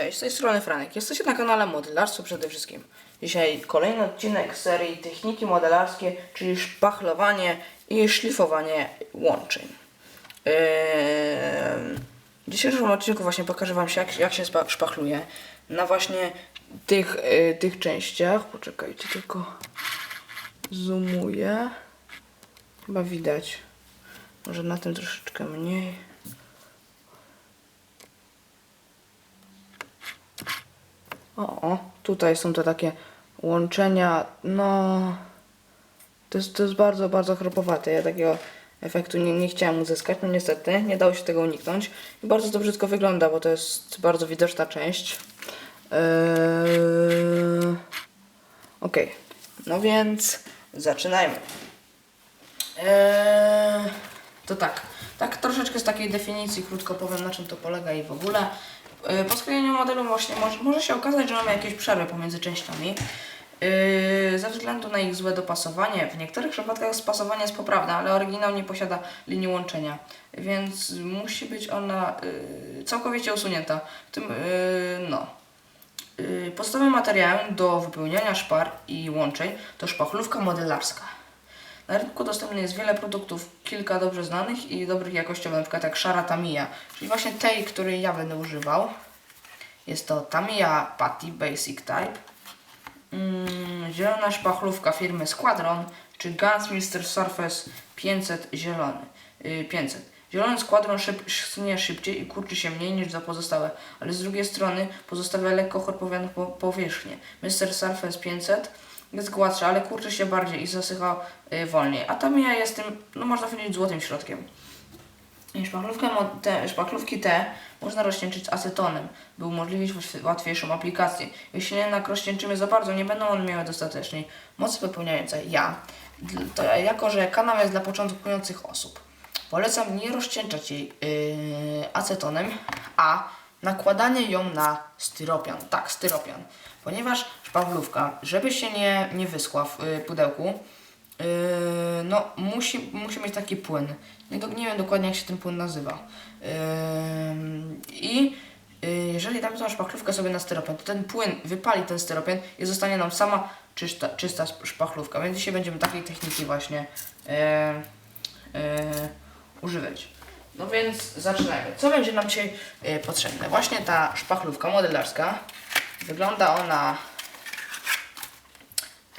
Cześć, z tej strony Franek. Jesteście na kanale Modelarstwo przede wszystkim. Dzisiaj kolejny odcinek serii Techniki modelarskie, czyli szpachlowanie i szlifowanie łączeń. Eee, w dzisiejszym odcinku właśnie pokażę Wam się, jak, jak się szpachluje na właśnie tych, e, tych częściach. Poczekajcie, tylko zoomuję. Chyba widać. Może na tym troszeczkę mniej. O, tutaj są te takie łączenia, no... To jest, to jest bardzo, bardzo chropowate. Ja takiego efektu nie, nie uzyskać, no niestety, nie dało się tego uniknąć. I bardzo to brzydko wygląda, bo to jest bardzo widoczna część. Eee... Okej, no więc zaczynajmy. Eee, to tak, tak troszeczkę z takiej definicji krótko powiem na czym to polega i w ogóle. Eee, po sklejeniu modelu właśnie może, może się okazać, że mamy jakieś przerwy pomiędzy częściami. Eee, ze względu na ich złe dopasowanie, w niektórych przypadkach spasowanie jest poprawne, ale oryginał nie posiada linii łączenia, więc musi być ona eee, całkowicie usunięta. W tym, no, Podstawowym materiałem do wypełniania szpar i łączeń to szpachlówka modelarska. Na rynku dostępnych jest wiele produktów, kilka dobrze znanych i dobrych jakościowo, na przykład jak szara Tamiya, czyli właśnie tej, której ja będę używał. Jest to Tamiya Patty Basic Type, mm, zielona szpachlówka firmy Squadron, czy Gunsmeister Surface 500 zielony. Yy, 500. Zielony składron szyb, schnie szybciej i kurczy się mniej niż za pozostałe, ale z drugiej strony pozostawia lekko chorpowianą po, powierzchnię. Mr. Surface 500 jest gładszy, ale kurczy się bardziej i zasycha y, wolniej. A Tamiya jest tym, no można powiedzieć, złotym środkiem. I te, szpachlówki te można rozcieńczyć acetonem, by umożliwić łatw- łatwiejszą aplikację. Jeśli jednak rozcieńczymy za bardzo, nie będą one miały dostatecznej mocy wypełniającej. Ja, to ja, jako że kanał jest dla początkujących osób, polecam nie rozcieńczać jej yy, acetonem, a nakładanie ją na styropian. Tak, styropian. Ponieważ szpachlówka, żeby się nie, nie wyschła w yy, pudełku, Yy, no, musi, musi mieć taki płyn. Nie, do, nie wiem dokładnie jak się ten płyn nazywa. I yy, jeżeli damy tą szpachlówkę sobie na styropian, to ten płyn wypali ten styropian i zostanie nam sama czysta, czysta szpachlówka. Więc dzisiaj będziemy takiej techniki właśnie yy, yy, używać. No więc zaczynajmy. Co będzie nam dzisiaj yy, potrzebne? Właśnie ta szpachlówka modelarska. Wygląda ona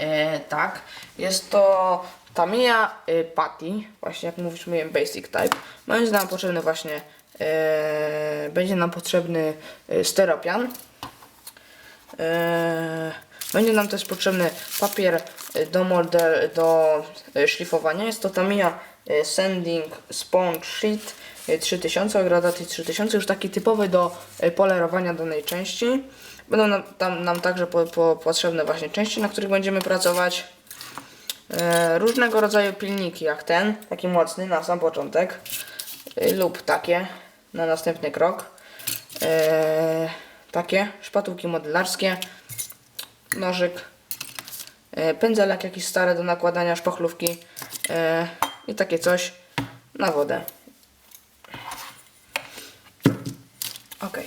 E, tak, jest to Tamiya e, Patty, właśnie jak mówiłem Basic Type. Będzie nam potrzebny właśnie, e, będzie nam potrzebny e, steropian. E, będzie nam też potrzebny papier do, model, do szlifowania. Jest to Tamiya e, Sanding Sponge Sheet e, 3000, o gradacji 3000, już taki typowy do e, polerowania danej części. Będą nam, tam, nam także po, po, potrzebne właśnie części, na których będziemy pracować. E, różnego rodzaju pilniki, jak ten, taki mocny na sam początek, e, lub takie na następny krok. E, takie szpatułki modelarskie, nożyk, e, pędzelek jakiś stary do nakładania szpachlówki e, i takie coś na wodę. Ok,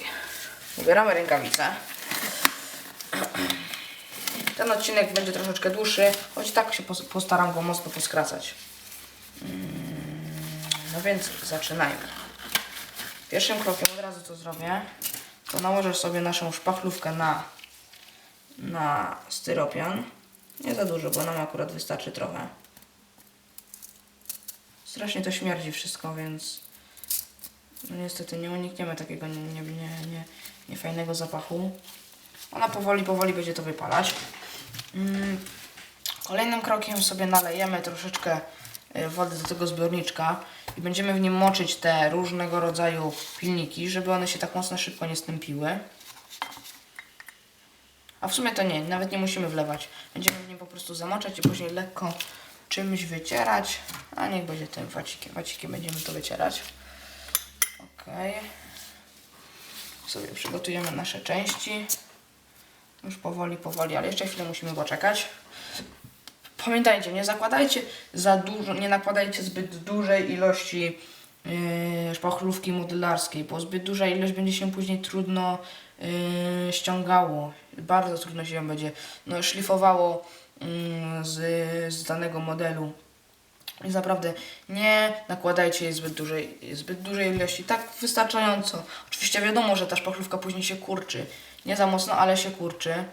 ubieramy rękawice. Ten odcinek będzie troszeczkę dłuższy, choć tak się pos- postaram go mocno poskracać. Mm, No więc zaczynajmy. Pierwszym krokiem od razu co zrobię, to nałożę sobie naszą szpachlówkę na, na styropian. Nie za dużo, bo nam akurat wystarczy trochę. Strasznie to śmierdzi wszystko, więc no niestety nie unikniemy takiego nie, nie, nie, nie, niefajnego zapachu. Ona powoli, powoli będzie to wypalać. Mm, Kolejnym krokiem sobie nalejemy troszeczkę e, wody do tego zbiorniczka i będziemy w nim moczyć te różnego rodzaju pilniki, żeby one się tak mocno szybko nie stępiły. A w sumie to nie, nawet nie musimy wlewać. Będziemy w nim po prostu zamoczać i później lekko czymś wycierać. A niech będzie tym wacikiem. Wacikiem będziemy to wycierać. Okej. Sobie przygotujemy nasze części. Już powoli, powoli, ale jeszcze chwilę musimy poczekać. Pamiętajcie, nie zakładajcie za dużo, nie nakładajcie zbyt dużej ilości yy, szpachlówki modelarskiej, bo zbyt duża ilość będzie się później trudno yy, ściągało. Bardzo trudno się ją będzie no, szlifowało z, z danego modelu. Więc naprawdę nie nakładajcie jej zbyt dużej, zbyt dużej ilości, tak wystarczająco. Oczywiście wiadomo, że ta szpachlówka później się kurczy. Nie za mocno, ale się kurczy.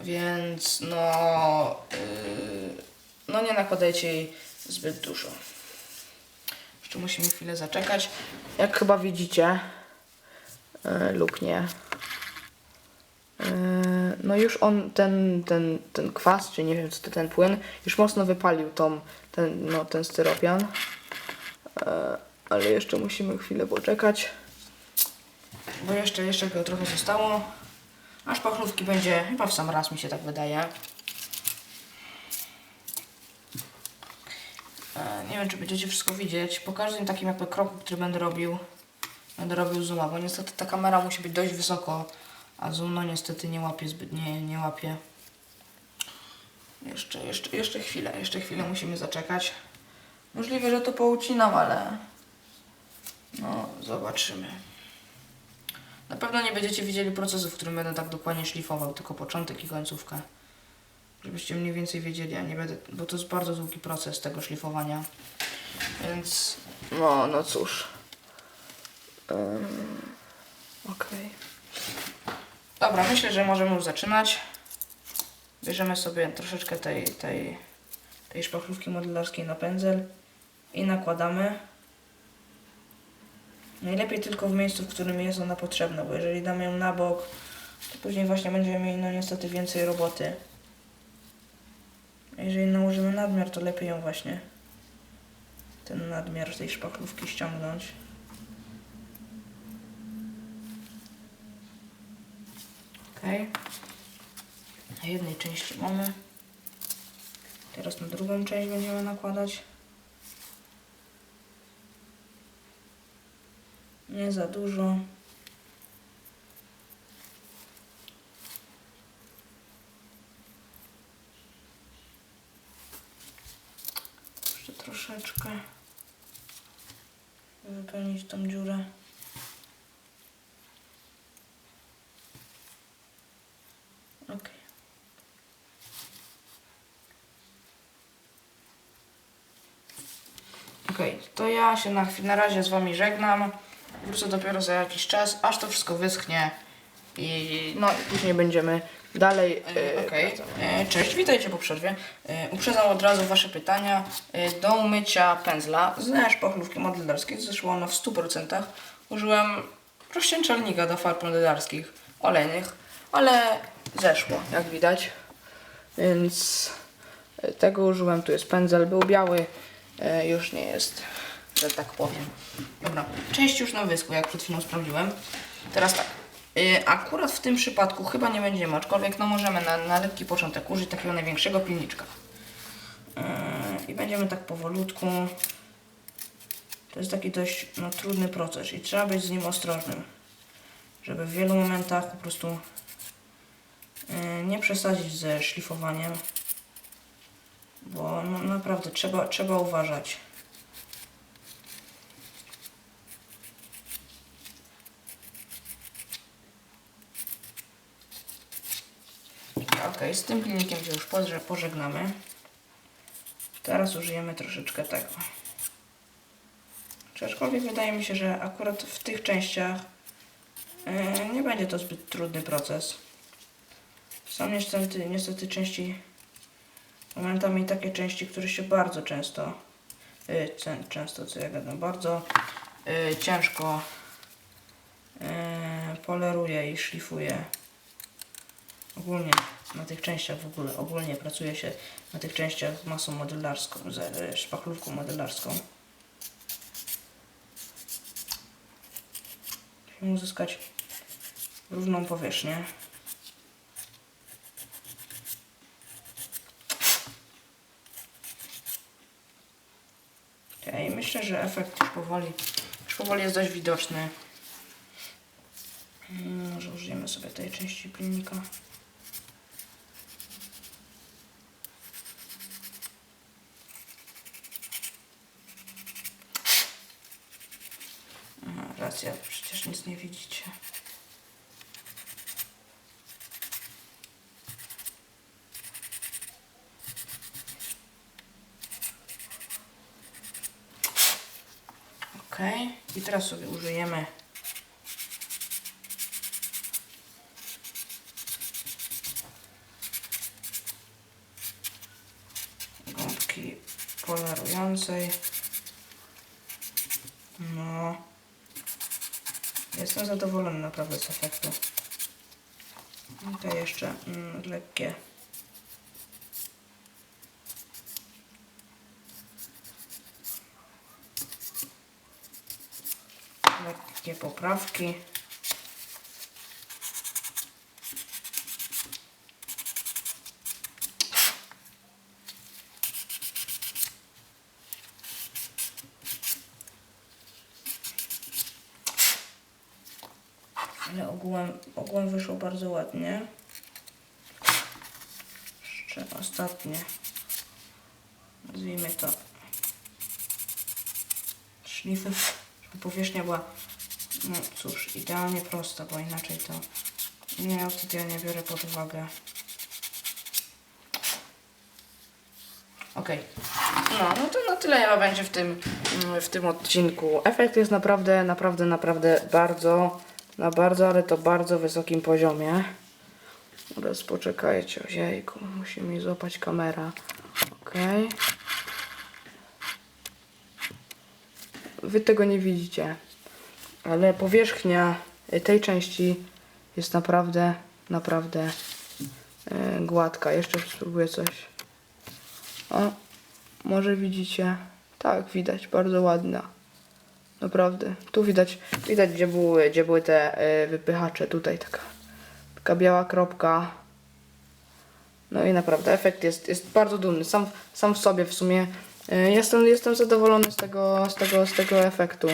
Więc no, yy, no nie nakładajcie jej zbyt dużo. Jeszcze musimy chwilę zaczekać. Jak chyba widzicie, yy, lub nie. Yy, no już on, ten, ten, ten kwas, czy nie wiem co to ten płyn, już mocno wypalił tą, ten, no, ten styropian. Yy, ale jeszcze musimy chwilę poczekać. Bo jeszcze, jeszcze go trochę zostało. A szpachlówki będzie chyba w sam raz, mi się tak wydaje. E, Nie wiem, czy będziecie wszystko widzieć. Po każdym takim jakby kroku, który będę robił, będę robił zooma, bo niestety ta kamera musi być dość wysoko, a zoom no niestety nie łapie zbyt, nie, nie łapie. Jeszcze, jeszcze, jeszcze chwilę, jeszcze chwilę musimy zaczekać. Możliwe, że to poucinam, ale no zobaczymy. Na pewno nie będziecie widzieli procesu, w którym będę tak dokładnie szlifował, tylko początek i końcówkę. Żebyście mniej więcej wiedzieli, a nie będę, bo to jest bardzo długi proces tego szlifowania. Więc no, no cóż. Um, Okej. Dobra, myślę, że możemy już zaczynać. Bierzemy sobie troszeczkę tej, tej, tej szpachlówki modelarskiej na pędzel i nakładamy. Najlepiej tylko w miejscu, w którym jest ona potrzebna, bo jeżeli damy ją na bok, to później właśnie będziemy mieli no niestety więcej roboty. Jeżeli nałożymy nadmiar, to lepiej ją właśnie ten nadmiar tej szpachlówki ściągnąć. Na jednej części mamy. Teraz na drugą część będziemy nakładać. Nie za dużo. Jeszcze troszeczkę wypełnić tą dziurę. Ok. Okej, to ja się na, chwil- na razie z Wami żegnam. Wrócę dopiero za jakiś czas, aż to wszystko wyschnie i no i później będziemy dalej. E, Okej, E, cześć, witajcie po przerwie. E, uprzedzam od razu Wasze pytania. E, do umycia pędzla z szpachlówki modelarskiej zeszło ono w 100%. Użyłem rozcieńczalnika do farb modelarskich olejnych, ale zeszło, jak widać. Więc e, tego użyłem. Tu jest pędzel, był biały, e, już nie jest, że tak powiem. Dobra, część już na wyschła, jak przed chwilą sprawdziłem. Teraz tak. y, Akurat w tym przypadku chyba nie będziemy, aczkolwiek no możemy na, na lekki początek użyć takiego największego pilniczka. Yy, I będziemy tak powolutku. To jest taki dość no, trudny proces i trzeba być z nim ostrożnym, żeby w wielu momentach po prostu yy, nie przesadzić ze szlifowaniem, bo no, naprawdę trzeba, trzeba uważać. Ok, z tym pilnikiem się już poże- pożegnamy. Teraz użyjemy troszeczkę tego. Aczkolwiek wydaje mi się, że akurat w tych częściach e, nie będzie to zbyt trudny proces. Są niestety, niestety części, momentami takie części, które się bardzo często, e, często co ja gadam, bardzo e, ciężko poleruje i szlifuje. Ogólnie na tych częściach w ogóle, ogólnie pracuje się na tych częściach masą modelarską, z e, szpachlówką modelarską. Musimy uzyskać równą powierzchnię. Okej, myślę, że efekt już powoli, już powoli jest dość widoczny. Mm, Może użyjemy sobie tej części pilnika. racja, wy przecież nic nie widzicie. Ok, i teraz sobie użyjemy gąbki polarującej. No. Jestem zadowolony naprawdę z efektu. To jeszcze mm, lekkie. Lekkie poprawki. Ale ogółem, ogółem wyszło bardzo ładnie. Jeszcze ostatnie. Nazwijmy to szlify, żeby powierzchnia była, no cóż, idealnie prosta, bo inaczej to nie, wtedy nie biorę pod uwagę. Okej. No, no to na tyle będzie w tym, w tym odcinku. Efekt jest naprawdę, naprawdę, naprawdę bardzo, na bardzo, ale to bardzo wysokim poziomie. Teraz poczekajcie, ojejku, musi mi złapać kamera. Okej. Wy tego nie widzicie, ale powierzchnia tej części jest naprawdę, naprawdę e, gładka. Jeszcze spróbuję coś. O, może widzicie? Tak, widać, bardzo ładna. Naprawdę. Tu widać, widać gdzie były, gdzie były te e, wypychacze. Tutaj taka, taka biała kropka. No i naprawdę efekt jest, jest bardzo dumny. Sam, sam w sobie w sumie e, jestem, jestem zadowolony z tego, z tego, z tego efektu.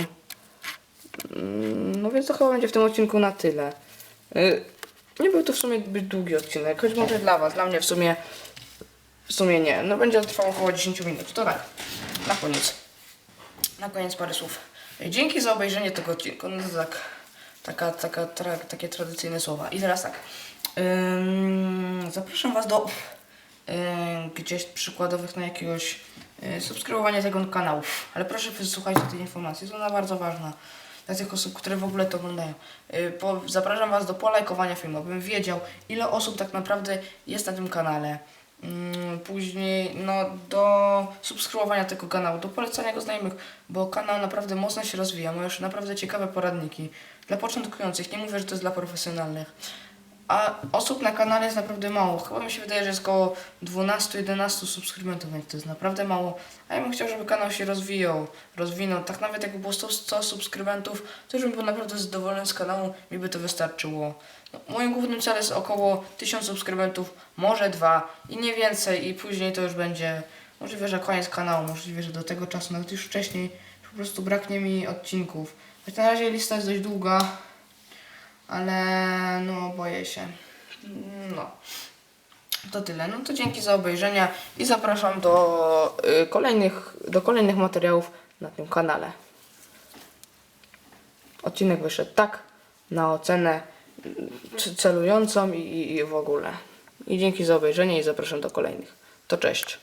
Mm, No więc to chyba będzie w tym odcinku na tyle. E, Nie był to w sumie zbyt długi odcinek, choć może dla Was, dla mnie w sumie w sumie nie. No będzie trwał około 10 minut. To tak, na koniec. Na koniec parę słów. Dzięki za obejrzenie tego odcinka. No to tak, taka, taka, tra, takie tradycyjne słowa. I teraz tak. Ym, zapraszam Was do gdzieś przykładowych na jakiegoś y, subskrybowania tego kanału. Ale proszę wysłuchajcie tej informacji, jest ona bardzo ważna dla tych osób, które w ogóle to oglądają. Y, po, zapraszam Was do polajkowania filmu, abym wiedział, ile osób tak naprawdę jest na tym kanale. Mm, Później no, do subskrybowania tego kanału, do polecania go znajomych, bo kanał naprawdę mocno się rozwija. Ma już naprawdę ciekawe poradniki. Dla początkujących, nie mówię, że to jest dla profesjonalnych. A osób na kanale jest naprawdę mało. Chyba mi się wydaje, że jest około 12-11 subskrybentów, więc to jest naprawdę mało. A ja bym chciał, żeby kanał się rozwijał, rozwinął. Tak nawet jakby było 100, 100 subskrybentów, to już bym był naprawdę zadowolony z kanału, mi by to wystarczyło. No, moim głównym celem jest około 1000 subskrybentów, może dwa i nie więcej i później to już będzie możliwe, że koniec kanału, możliwe, że do tego czasu, nawet już wcześniej po prostu braknie mi odcinków. Choć na razie lista jest dość długa, ale no boję się. No. To tyle. No to dzięki za obejrzenie i zapraszam do y, kolejnych, do kolejnych materiałów na tym kanale. Odcinek wyszedł tak na ocenę y, celującą i, i, i w ogóle. I dzięki za obejrzenie i zapraszam do kolejnych. To cześć.